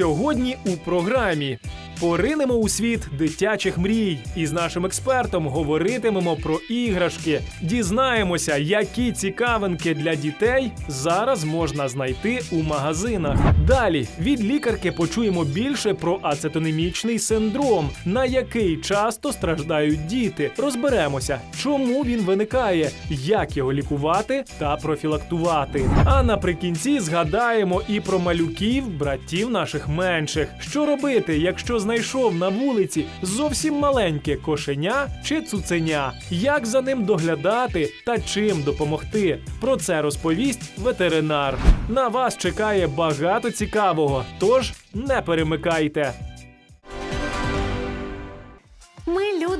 Сьогодні у програмі поринемо у світ дитячих мрій і з нашим експертом говоритимемо про іграшки. Дізнаємося, які цікавинки для дітей зараз можна знайти у магазинах. Далі від лікарки почуємо більше про ацетонемічний синдром, на який часто страждають діти. Розберемося, чому він виникає, як його лікувати та профілактувати. А наприкінці згадаємо і про малюків, братів наших менших. Що робити, якщо знайшов на вулиці зовсім маленьке кошеня чи цуценя? Як за ним доглядати та чим допомогти? Про це розповість ветеринар. На вас чекає багато цікавого, тож не перемикайте.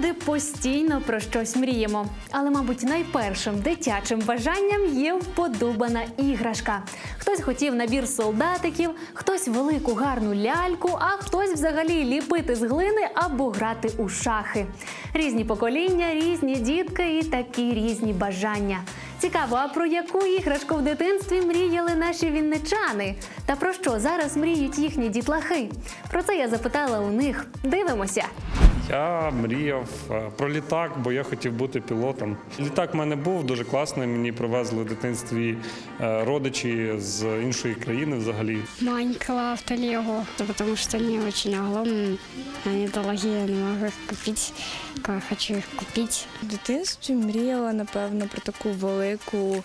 Люди постійно про щось мріємо, але, мабуть, найпершим дитячим бажанням є вподобана іграшка. Хтось хотів набір солдатиків, хтось велику гарну ляльку, а хтось взагалі ліпити з глини або грати у шахи. Різні покоління, різні дітки і такі різні бажання. Цікаво, а про яку іграшку в дитинстві мріяли наші вінничани? Та про що зараз мріють їхні дітлахи? Про це я запитала у них. Дивимося. Я мріяв е, про літак, бо я хотів бути пілотом. Літак в мене був дуже класний. Мені привезли в дитинстві е, родичі з іншої країни взагалі. Майнкрафт, Лего, да потому что они очень огромные, они дорогие, я не могу их купить, как хочу их купить. В дитинстві мріяла, напевно, про таку велику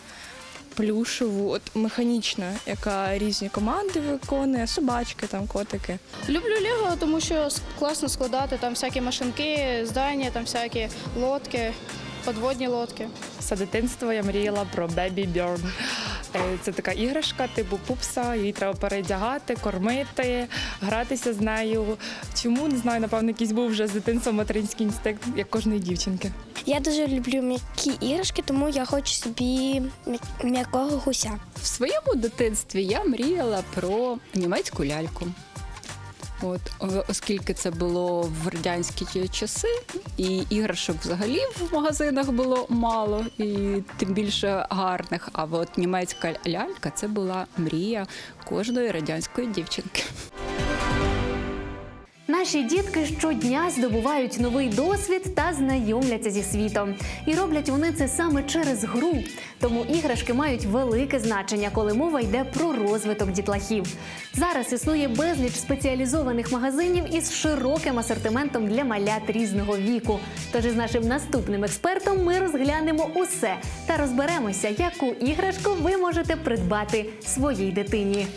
плюшеву, от механічна, яка різні команди виконує, собачки, там котики. Люблю Лего, тому що класно складати там всякі машинки, здання, там всякі лодки, подводні лодки. Все дитинство я мріяла про Бебі Burn. Е, Це така іграшка типу пупса, її треба передягати, кормити, гратися з нею. Чому не знаю, напевно, якийсь був вже з дитинства материнський інстинкт, як кожної дівчинки. Я дуже люблю м'які іграшки, тому я хочу собі м'якого гуся. В своєму дитинстві я мріяла про німецьку ляльку. От, оскільки це було в радянські часи, і іграшок взагалі в магазинах було мало, і тим більше гарних. А от німецька лялька це була мрія кожної радянської дівчинки. Наші дітки щодня здобувають новий досвід та знайомляться зі світом. І роблять вони це саме через гру. Тому іграшки мають велике значення, коли мова йде про розвиток дітлахів. Зараз існує безліч спеціалізованих магазинів із широким асортиментом для малят різного віку. Тож із нашим наступним експертом ми розглянемо усе та розберемося, яку іграшку ви можете придбати своїй дитині.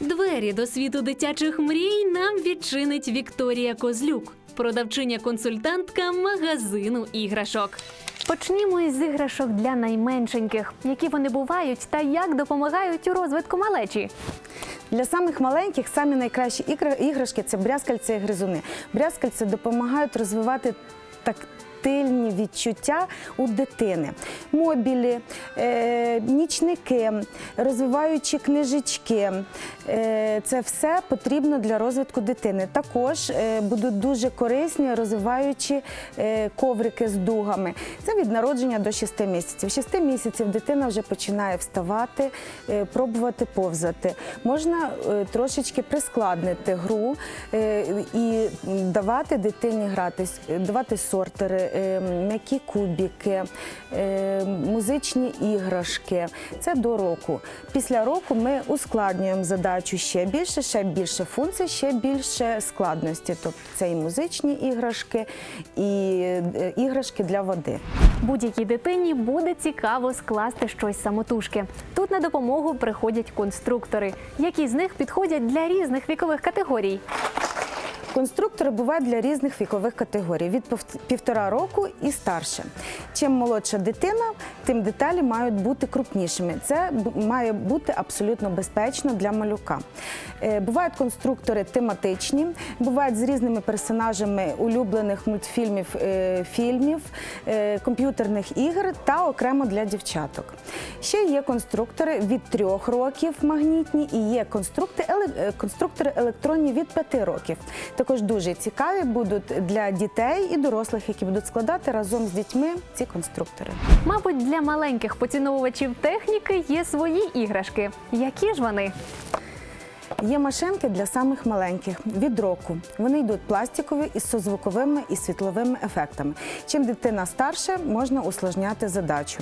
Двері до світу дитячих мрій нам відчинить Вікторія Козлюк, продавчиня-консультантка магазину іграшок. Почнімо із іграшок для найменшеньких, які вони бувають та як допомагають у розвитку малечі. Для самих маленьких самі найкращі ігра- іграшки це брязкальці і гризуни. Брязкальці допомагають розвивати тактильні відчуття у дитини. Мобілі, е, нічники, розвиваючі книжечки. Е, це все потрібно для розвитку дитини. Також е, будуть дуже корисні розвиваючі е, коврики з дугами. Це від народження до 6 місяців. 6 місяців дитина вже починає вставати, е, пробувати повзати. Можна е, трошечки прискладнити гру е, і давати дитині гратись, е, давати сортери, м'які кубики, е, музичні іграшки. Це до року. Після року ми ускладнюємо задачу ще більше, ще більше функцій, ще більше складності. Тобто це і музичні іграшки, і е, іграшки для води. Будь-якій дитині буде цікаво скласти щось самотужки. Тут на допомогу приходять конструктори, які з них підходять для різних вікових категорій. Конструктори бувають для різних вікових категорій від півтора року і старше. Чим молодша дитина, тим деталі мають бути крупнішими. Це має бути абсолютно безпечно для малюка. Е, Бувають конструктори тематичні, бувають з різними персонажами улюблених мультфільмів, е, фільмів, е, комп'ютерних ігор та окремо для дівчаток. Ще є конструктори від трьох років магнітні і є конструктори, електронні від п'яти років. Також дуже цікаві будуть для дітей і дорослих, які будуть складати разом з дітьми ці конструктори. Мабуть, для маленьких поціновувачів техніки є свої іграшки. Які ж вони? Є машинки для самих маленьких від року. Вони йдуть пластикові із созвуковими і світловими ефектами. Чим дитина старше, можна усложняти задачу.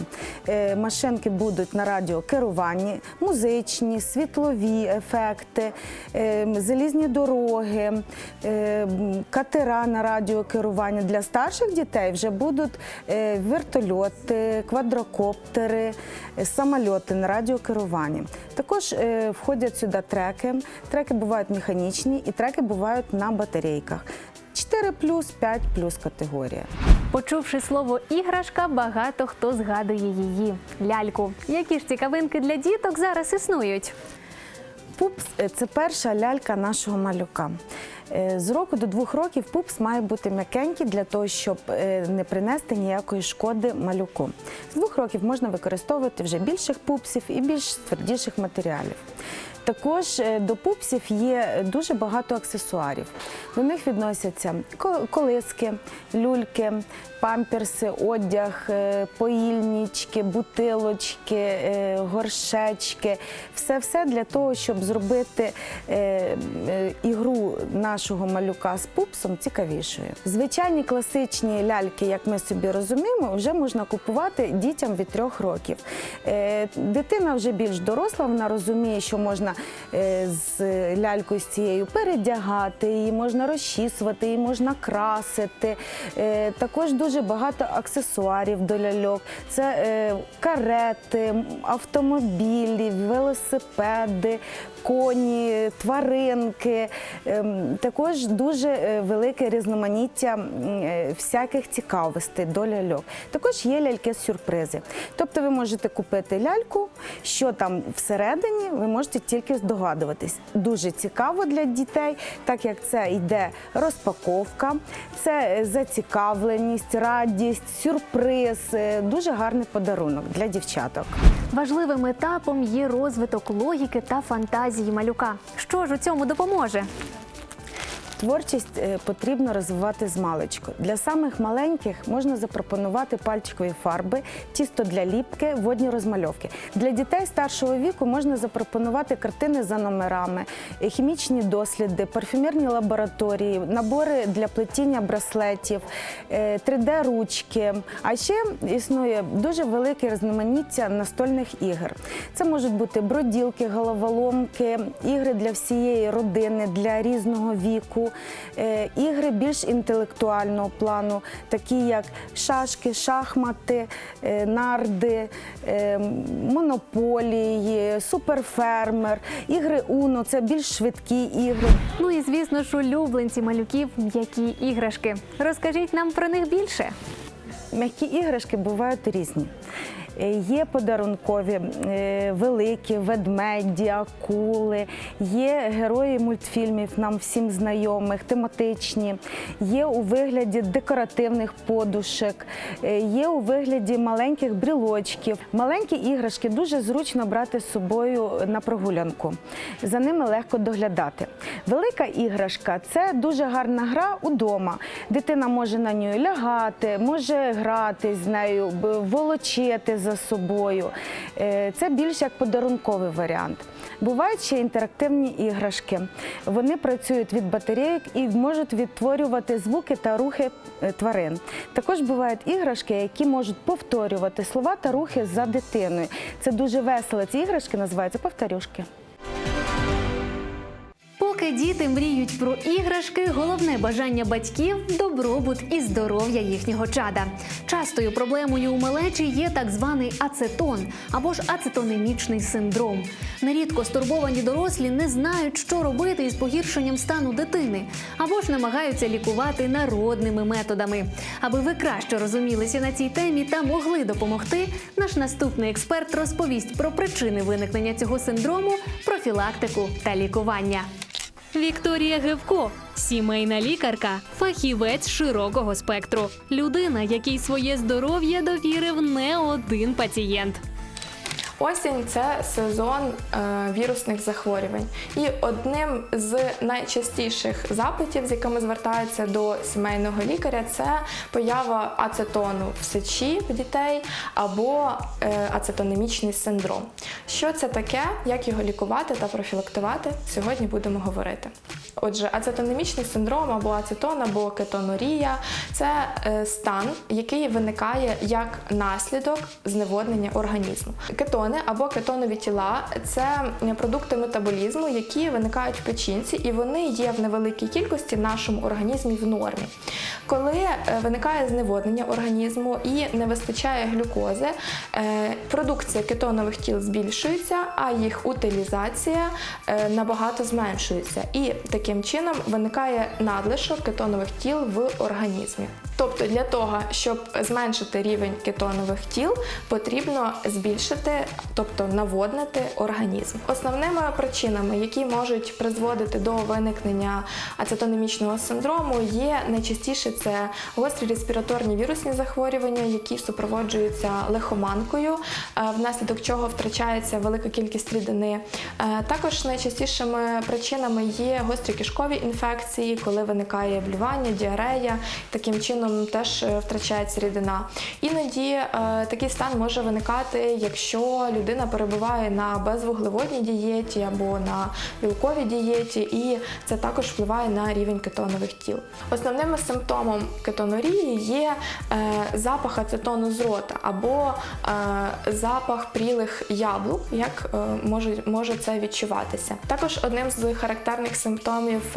Е, Машинки будуть на радіокеруванні, музичні, світлові ефекти, е, залізні дороги, е, катера на радіокеруванні. Для старших дітей вже будуть вертольоти, квадрокоптери, самольоти на радіокеруванні. Також входять сюди треки. Треки бувають механічні і треки бувають на батарейках. 4 5 категорія. Почувши слово іграшка, багато хто згадує її ляльку. Які ж цікавинки для діток зараз існують? Пупс це перша лялька нашого малюка. Е, З року до двох років пупс має бути м'якенький для того, щоб е, не принести ніякої шкоди малюку. З двох років можна використовувати вже більших пупсів і більш твердіших матеріалів. Також е, до пупсів є дуже багато аксесуарів. До них відносяться ко- колиски, люльки, памперси, одяг, е, поїльнички, бутилочки, е, горшечки. Все-все для того, щоб зробити е, ігру нашого малюка з пупсом цікавішою. Звичайні класичні ляльки, як ми собі розуміємо, вже можна купувати дітям від трьох років. Дитина вже більш доросла, вона розуміє, що можна з лялькою з цією передягати, її можна розчісувати, її можна красити. Також дуже багато аксесуарів до ляльок. Це е, карети, автомобілі, велосипеди, коні, тваринки. Ем, Також дуже е, велике різноманіття е, всяких цікавостей до ляльок. Також є ляльки-сюрпризи. Тобто ви можете купити ляльку, що там всередині, ви можете тільки здогадуватись. Дуже цікаво для дітей, так як це йде розпаковка, це е, зацікавленість, радість, сюрприз. Дуже гарний подарунок для дівчаток. Важливим етапом є розвиток логіки та фантазії малюка. Що ж у цьому допоможе? Творчість е, потрібно розвивати з маличку. Для самих маленьких можна запропонувати пальчикові фарби, тісто для ліпки, водні розмальовки. Для дітей старшого віку можна запропонувати картини за номерами, е, хімічні досліди, парфюмерні лабораторії, набори для плетіння браслетів, 3D-ручки. А ще існує дуже велике різноманіття настольних ігор. Це можуть бути броділки, головоломки, ігри для всієї родини, для різного віку, е, ігри більш інтелектуального плану, такі як шашки, шахмати, е, нарди, е, монополії, суперфермер, ігри Уно це більш швидкі ігри. Ну і звісно ж, улюбленці малюків м'які іграшки. Розкажіть нам про них більше. М'які іграшки бувають різні. Е, Є подарункові, е, великі, ведмеді, акули, є герої мультфільмів, нам всім знайомих, тематичні, є у вигляді декоративних подушок, е, є у вигляді маленьких брілочків. Маленькі іграшки дуже зручно брати з собою на прогулянку. За ними легко доглядати. Велика іграшка це дуже гарна гра удома. Дитина може на ній лягати, може грати з нею, волочити за собою. Е, Це більш як подарунковий варіант. Бувають ще інтерактивні іграшки. Вони працюють від батарейок і можуть відтворювати звуки та рухи е, тварин. Також бувають іграшки, які можуть повторювати слова та рухи за дитиною. Це дуже весело. Ці іграшки називаються повторюшки. Поки діти мріють про іграшки, головне бажання батьків добробут і здоров'я їхнього чада. Частою проблемою у малечі є так званий ацетон або ж ацетонемічний синдром. Нерідко стурбовані дорослі не знають, що робити із погіршенням стану дитини, або ж намагаються лікувати народними методами. Аби ви краще розумілися на цій темі та могли допомогти, наш наступний експерт розповість про причини виникнення цього синдрому, профілактику та лікування. Вікторія Гевко, сімейна лікарка, фахівець широкого спектру, людина, якій своє здоров'я довірив не один пацієнт. Осінь це сезон е, вірусних захворювань. І одним з найчастіших запитів, з якими звертаються до сімейного лікаря, це поява ацетону в сечі в дітей або е, ацетонемічний синдром. Що це таке, як його лікувати та профілактувати, сьогодні будемо говорити. Отже, ацетонемічний синдром або ацетон, або кетонурія це е, стан, який виникає як наслідок зневоднення організму. Кетони або кетонові тіла це продукти метаболізму, які виникають в печінці, і вони є в невеликій кількості в нашому організмі в нормі. Коли е, виникає зневоднення організму і не вистачає глюкози, е, продукція кетонових тіл збільшується, а їх утилізація е, набагато зменшується. І таким чином виникає надлишок кетонових тіл в організмі. Тобто для того, щоб зменшити рівень кетонових тіл, потрібно збільшити, тобто наводнити організм. Основними причинами, які можуть призводити до виникнення ацетонемічного синдрому, є найчастіше це гострі респіраторні вірусні захворювання, які супроводжуються лихоманкою, е, внаслідок чого втрачається велика кількість рідини. Е, Також найчастішими причинами є гострі кишкові інфекції, коли виникає блювання, діарея, таким чином теж е, втрачається рідина. Іноді е, такий стан може виникати, якщо людина перебуває на безвуглеводній дієті або на білковій дієті, і це також впливає на рівень кетонових тіл. Основними симптомом кетонурії є е, запах ацетону з рота або запах прілих яблук, як може, може це відчуватися. Також одним з характерних симптомів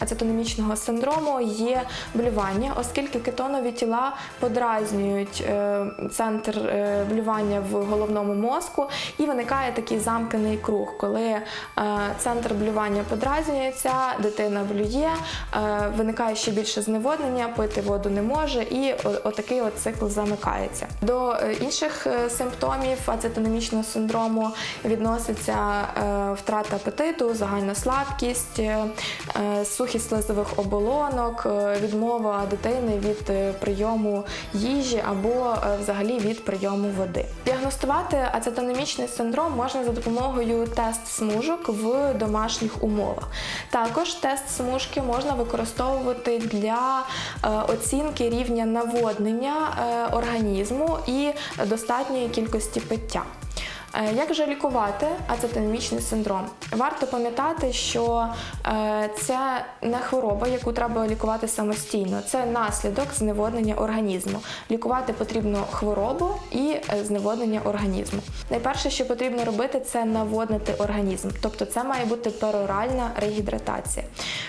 ацетонемічного синдрому є блювання, оскільки кетонові тіла подразнюють е, центр е, блювання в головному мозку, і виникає такий замкнений круг, коли е, центр блювання подразнюється, дитина блює, виникає ще більше зневоднення, пити воду не може, і отакий от цикл замикається. До інших симптомів ацетонемічного синдрому відноситься втрата апетиту, загальна слабкість, сухість слизових оболонок, відмова дитини від е, прийому їжі або е, взагалі від прийому води. Діагностувати ацетонемічний синдром можна за допомогою тест смужок в домашніх умовах. Також тест смужки можна використовувати для е, оцінки рівня наводнення організму і достатньої кількості пиття. Е, Як же лікувати ацетонемічний синдром? Варто пам'ятати, що це не хвороба, яку треба лікувати самостійно. Це наслідок зневоднення організму. Лікувати потрібно хворобу і е, зневоднення організму. Найперше, що потрібно робити, це наводнити організм. Тобто це має бути пероральна регідратація.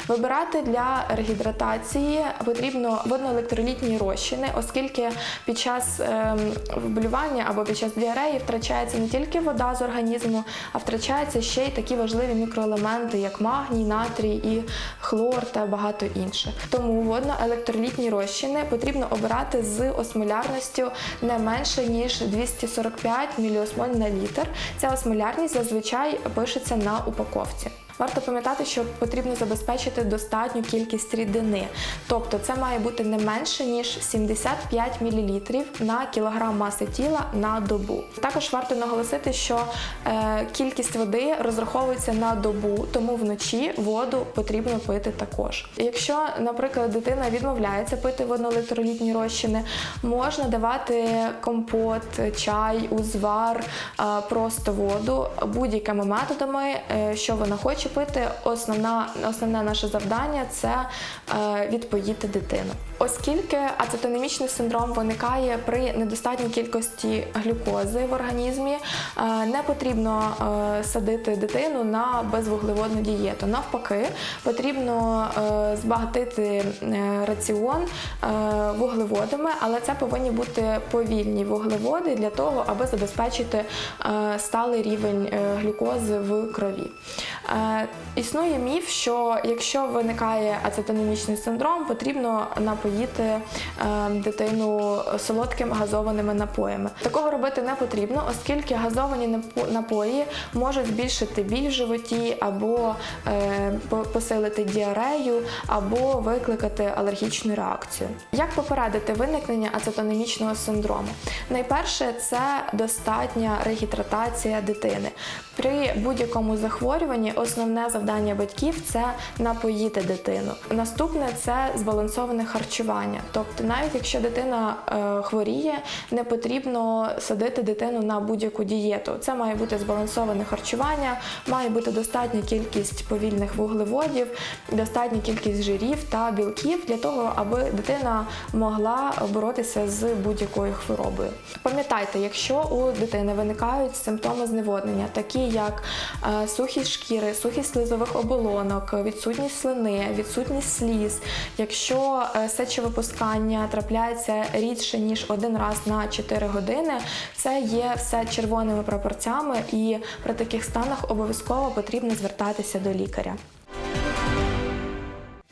Вибирати для регідратації потрібно водноелектролітні розчини, оскільки під час ем, вблювання або під час діареї втрачається не тільки вода з організму, а втрачаються ще й такі важливі мікроелементи, як магній, натрій і хлор та багато інших. Тому водно-електролітні розчини потрібно обирати з осмолярністю не менше ніж 245 міліосмоль на літр. Ця осмолярність зазвичай пишеться на упаковці. Варто пам'ятати, що потрібно забезпечити достатню кількість рідини, тобто це має бути не менше ніж 75 мл на кілограм маси тіла на добу. Також варто наголосити, що е, кількість води розраховується на добу, тому вночі воду потрібно пити також. Якщо, наприклад, дитина відмовляється пити водноелектролітні розчини, можна давати компот, чай, узвар, е, просто воду будь-якими методами, е, що вона хоче пити. Основна, основне наше завдання це е, відпоїти дитину. Оскільки ацетонемічний синдром виникає при недостатній кількості глюкози в організмі, е, не потрібно е, садити дитину на безвуглеводну дієту. Навпаки, потрібно е, збагатити е, раціон е, вуглеводами, але це повинні бути повільні вуглеводи для того, аби забезпечити е, сталий рівень е, глюкози в крові. Е, Існує міф, що якщо виникає ацетонемічний синдром, потрібно напоїти е, дитину солодкими газованими напоями. Такого робити не потрібно, оскільки газовані напої можуть збільшити біль в животі або е, посилити діарею, або викликати алергічну реакцію. Як попередити виникнення ацетонемічного синдрому? Найперше це достатня регідратація дитини. При будь-якому захворюванні основне завдання батьків це напоїти дитину. Наступне це збалансоване харчування. Тобто, навіть якщо дитина е, хворіє, не потрібно садити дитину на будь-яку дієту. Це має бути збалансоване харчування, має бути достатня кількість повільних вуглеводів, достатня кількість жирів та білків для того, аби дитина могла боротися з будь-якою хворобою. Пам'ятайте, якщо у дитини виникають симптоми зневоднення, такі як е, сухість шкіри, сухість слизових оболонок, відсутність слини, відсутність сліз, якщо е, сечовипускання трапляється рідше ніж один раз на 4 години, це є все червоними прапорцями, і при таких станах обов'язково потрібно звертатися до лікаря.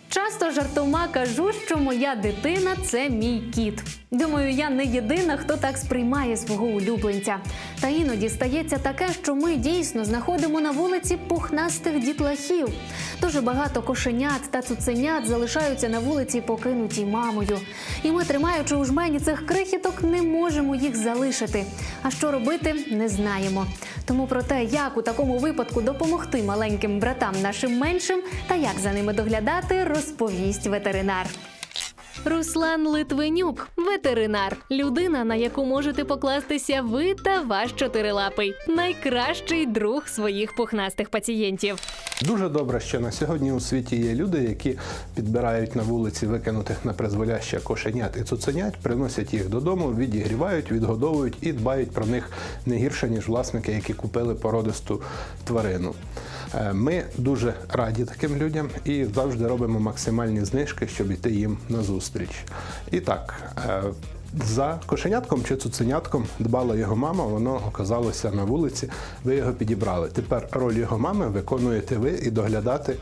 Часто жартома кажу, що моя дитина це мій кіт. Думаю, я не єдина, хто так сприймає свого улюбленця. Та іноді стається таке, що ми дійсно знаходимо на вулиці пухнастих дітлахів. Дуже багато кошенят та цуценят залишаються на вулиці покинуті мамою. І ми, тримаючи у жмені цих крихіток, не можемо їх залишити. А що робити, не знаємо. Тому про те, як у такому випадку допомогти маленьким братам нашим меншим та як за ними доглядати, розповість ветеринар. Руслан Литвинюк, ветеринар, людина, на яку можете покластися ви та ваш чотирилапий, найкращий друг своїх пухнастих пацієнтів. Дуже добре, що на сьогодні у світі є люди, які підбирають на вулиці викинутих на призволяще кошенят і цуценят, приносять їх додому, відігрівають, відгодовують і дбають про них не гірше, ніж власники, які купили породисту тварину. Е, Ми дуже раді таким людям і завжди робимо максимальні знижки, щоб йти їм на зустріч. І так. е, За кошенятком чи цуценятком дбала його мама, воно оказалося на вулиці, ви його підібрали. Тепер роль його мами виконуєте ви і доглядати,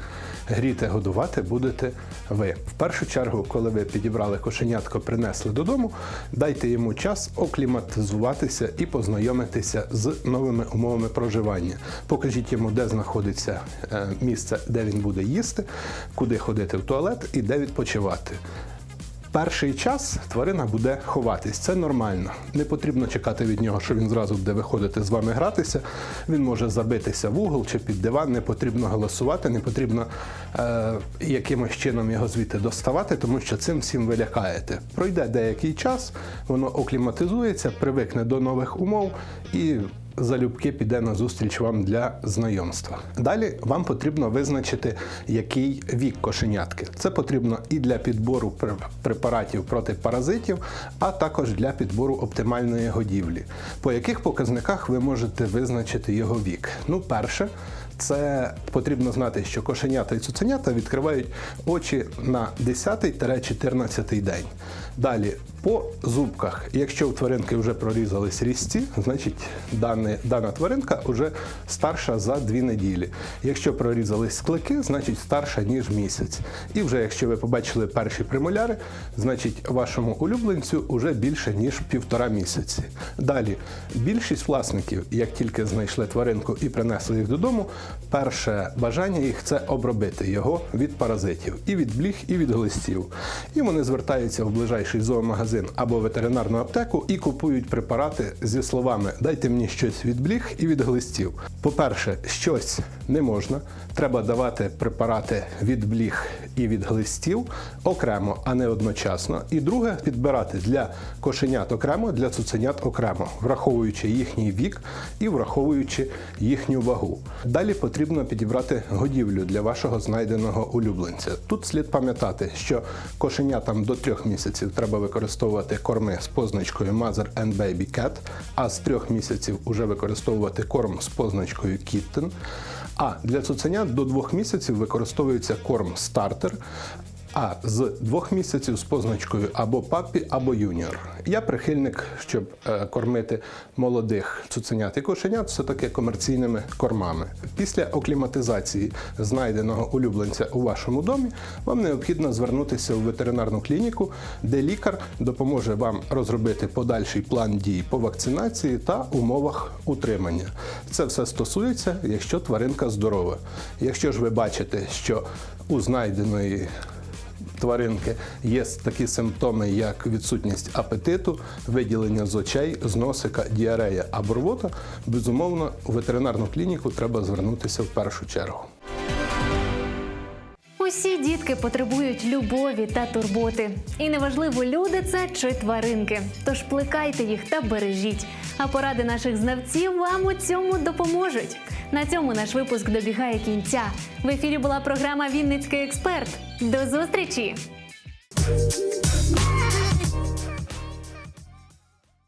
гріти, годувати будете ви. В першу чергу, коли ви підібрали кошенятко, принесли додому, дайте йому час окліматизуватися і познайомитися з новими умовами проживання. Покажіть йому, де знаходиться е, місце, де він буде їсти, куди ходити в туалет і де відпочивати. Перший час тварина буде ховатись, це нормально. Не потрібно чекати від нього, що він зразу буде виходити з вами гратися. Він може забитися в угол чи під диван, не потрібно голосувати, не потрібно е, якимось чином його звідти доставати, тому що цим всім ви лякаєте. Пройде деякий час, воно окліматизується, привикне до нових умов і залюбки піде на зустріч вам для знайомства. Далі вам потрібно визначити, який вік кошенятки. Це потрібно і для підбору препаратів проти паразитів, а також для підбору оптимальної годівлі. По яких показниках ви можете визначити його вік? Ну, перше. Це потрібно знати, що кошенята і цуценята відкривають очі на 10-14 день. Далі по зубках, якщо у тваринки вже прорізались різці, значить дане, дана тваринка вже старша за 2 неділі. Якщо прорізались клики, значить старша ніж місяць. І вже якщо ви побачили перші примоляри, значить вашому улюбленцю вже більше ніж півтора місяці. Далі більшість власників, як тільки знайшли тваринку і принесли їх додому, перше бажання їх це обробити його від паразитів і від бліг, і від глистів. І вони звертаються в ближайший зоомагазин або ветеринарну аптеку і купують препарати зі словами Дайте мені щось від бліг і від глистів. По-перше, щось не можна. Треба давати препарати від бліг і від глистів окремо, а не одночасно. І друге підбирати для кошенят окремо, для цуценят окремо, враховуючи їхній вік і враховуючи їхню вагу. Далі потрібно підібрати годівлю для вашого знайденого улюбленця. Тут слід пам'ятати, що кошенятам до трьох місяців треба використовувати корми з позначкою Mother and Baby Cat, а з трьох місяців уже використовувати корм з позначкою Kitten. А для цуценят до двох місяців використовується корм стартер. А з двох місяців з позначкою або папі, або юніор. Я прихильник, щоб е, кормити молодих цуценят і кошенят все-таки комерційними кормами. Після окліматизації знайденого улюбленця у вашому домі вам необхідно звернутися в ветеринарну клініку, де лікар допоможе вам розробити подальший план дій по вакцинації та умовах утримання. Це все стосується, якщо тваринка здорова. Якщо ж ви бачите, що у знайденої тваринки є такі симптоми, як відсутність апетиту, виділення з очей, з носика, діарея або рвота, безумовно, у ветеринарну клініку треба звернутися в першу чергу. Усі дітки потребують любові та турботи. І неважливо, люди це чи тваринки. Тож плекайте їх та бережіть. А поради наших знавців вам у цьому допоможуть. На цьому наш випуск добігає кінця. В ефірі була програма Вінницький експерт. До зустрічі!